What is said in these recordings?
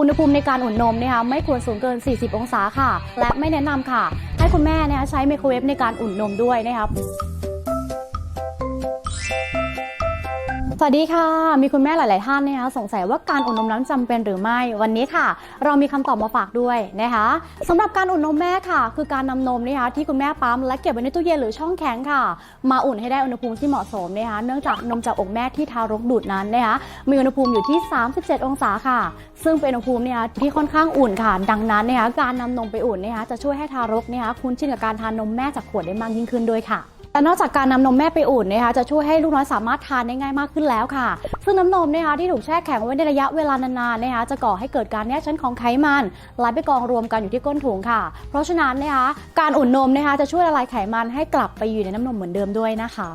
อุณหภูมิในการอุ่นนมนะคะไม่ควรสูงเกิน 40 องศาค่ะ และไม่แนะนำค่ะ ให้คุณแม่นะคะใช้ไมโครเวฟในการอุ่นนมด้วยนะครับ สวัสดีค่ะ มีคุณแม่หลาย ๆ ท่านนะคะสงสัยว่าการอุ่นนมนั้นจำเป็นหรือไม่วันนี้ค่ะ เรามีคำตอบมาฝากด้วยนะคะสำหรับการอุ่นนมแม่ค่ะ คือการนำนมนะคะที่คุณแม่ปั๊มและเก็บไว้ในตู้เย็นหรือช่องแข็งค่ะ มาอุ่นให้ได้อุณหภูมิที่เหมาะสมนะคะเนื่องจากนมจากอกแม่ที่ทารกดูดนั้นนะคะมีอุณหภูมิอยู่ที่ 37 องศาค่ะ ซึ่งเป็นอุณหภูมิเนี่ยที่ค่อนข้างอุ่นค่ะ ดังนั้นเนี่ยการนำนมไปอุ่นเนี่ยจะช่วยให้ทารกเนี่ยคุ้นชินกับการทานนมแม่จากขวดได้มากยิ่งขึ้นด้วยค่ะ และนอกจากการนำนมแม่ไปอุ่นนะคะจะช่วยให้ลูกน้อยสามารถทานได้ง่ายมากขึ้นแล้วค่ะ ซึ่งน้ำนมนะคะที่ถูกแช่แข็งไว้ในระยะเวลานานๆนะคะจะก่อให้เกิดการแยกชั้นของไขมันไหลไปกองรวมกันอยู่ที่ก้นถุงค่ะ เพราะฉะนั้นนะคะการอุ่นนมนะคะจะช่วยละลายไขมันให้กลับไปอยู่ในน้ำนมเหมือนเดิมด้วยนะคะ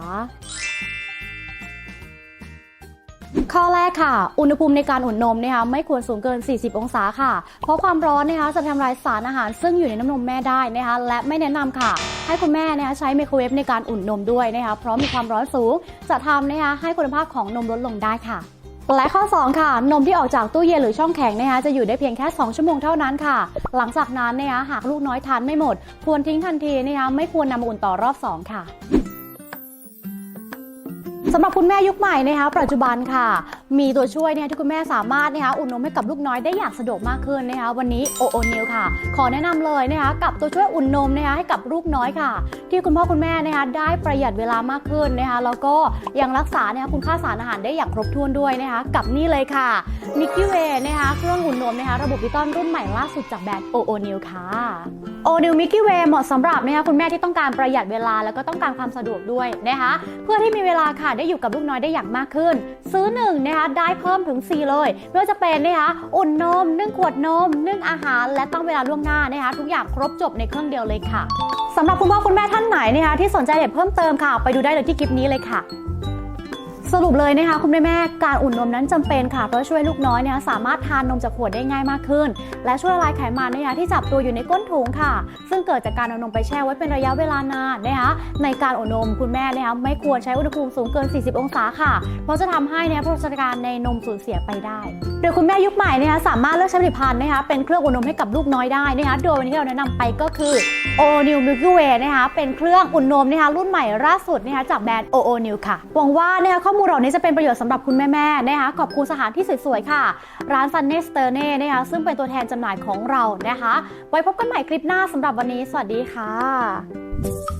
ข้อแรกค่ะ อุณหภูมิในการอุ่นนมนะคะไม่ควรสูงเกิน 40 องศาค่ะ เพราะความร้อนนะคะจะทำลายสารอาหารซึ่งอยู่ในน้ำนมแม่ได้นะคะและไม่แนะนำค่ะ ให้คุณแม่นะคะใช้ไมโครเวฟในการอุ่นนมด้วยนะคะเพราะมีความร้อนสูงจะทำนะคะให้คุณภาพของนมลดลงได้ค่ะและข้อ 2 ค่ะ นมที่ออกจากตู้เย็นหรือช่องแข็งนะคะจะอยู่ได้เพียงแค่ 2 ชั่วโมงเท่านั้นค่ะ หลังจากนั้นนะคะหากลูกน้อยทานไม่หมด ควรทิ้งทันทีนะคะไม่ควรนำมาอุ่นต่อรอบ 2 ค่ะ สำหรับคุณแม่ยุคใหม่นะคะปัจจุบันค่ะ มีตัวช่วยเนี่ยที่คุณแม่สามารถนะคะอุ่นนมให้กับลูกน้อยได้อย่างสะดวกมากขึ้นนะคะวันนี้โอโอนิวค่ะ ขอแนะนำเลยนะคะกับตัวช่วยอุ่นนมนะคะให้กับลูกน้อยค่ะ ที่คุณพ่อคุณแม่นะคะได้ประหยัดเวลามากขึ้นนะคะแล้วก็ยังรักษาเนี่ยคุณค่าสารอาหารได้อย่างครบถ้วนด้วยนะคะกับนี่เลยค่ะมิกกี้เวนะ เครื่องอุ่นนมนะคะระบบดิจิตอลรุ่นใหม่ล่าสุดจากแบรนด์โอโอนิวค่ะโอนิวมิกกี้เวเหมาะสำหรับนะคะคุณแม่ที่ต้องการประหยัดเวลาแล้วก็ต้องการความสะดวกด้วยนะคะเพื่อที่มีเวลาค่ะได้อยู่กับลูกน้อยได้อย่างมากขึ้น ซื้อหนึ่งนะคะได้เพิ่มถึง 4 เลยไม่ว่าจะเป็นนะคะอุ่นนมนึ่งขวดนมนึ่งอาหาร และตั้งเวลาล่วงหน้านะคะทุกอย่างครบจบในเครื่องเดียวเลยค่ะสำหรับคุณพ่อคุณแม่ท่านไหนนะคะที่สนใจเด็ดเพิ่มเติมค่ะ ไปดูได้เลยที่คลิปนี้เลยค่ะ สรุปเลยนะคะคุณแม่แม่การอุ่นนมนั้นจำเป็นค่ะเพราะช่วยลูกน้อยเนี่ยสามารถทานนมจากขวดได้ง่ายมากขึ้น และช่วยละลายไขมันนะคะที่จับตัวอยู่ในก้นถุงค่ะ ซึ่งเกิดจากการเอานมไปแช่ไว้เป็นระยะเวลานานนะคะในการอุ่นนมคุณแม่นะคะไม่ควรใช้อุณหภูมิสูงเกิน 40 องศาค่ะ เพราะจะทำให้เนี่ยโภชนาการในนมสูญเสียไปได้โดยคุณแม่ยุคใหม่นะคะสามารถเลือกใช้ผลิตภัณฑ์นะคะเป็นเครื่องอุ่นนมให้กับลูกน้อยได้นะคะโดยวันนี้ที่เราแนะนำไปก็คือโอ New Milky Way นะคะเป็นเครื่องอุ่นนมนะคะรุ่นใหม่ล่าสุดนะคะจากแบรนด์ OO New ค่ะหวังว่านะคะข้อมูลเหล่านี้จะเป็นประโยชน์สำหรับคุณแม่ๆนะคะขอบคุณสถานที่สวยๆค่ะ ร้าน Sunny s t e r n e นะคะซึ่งเป็นตัวแทนจำหน่ายของเรานะคะ ไว้พบกันใหม่คลิปหน้าสำหรับวันนี้ สวัสดีค่ะ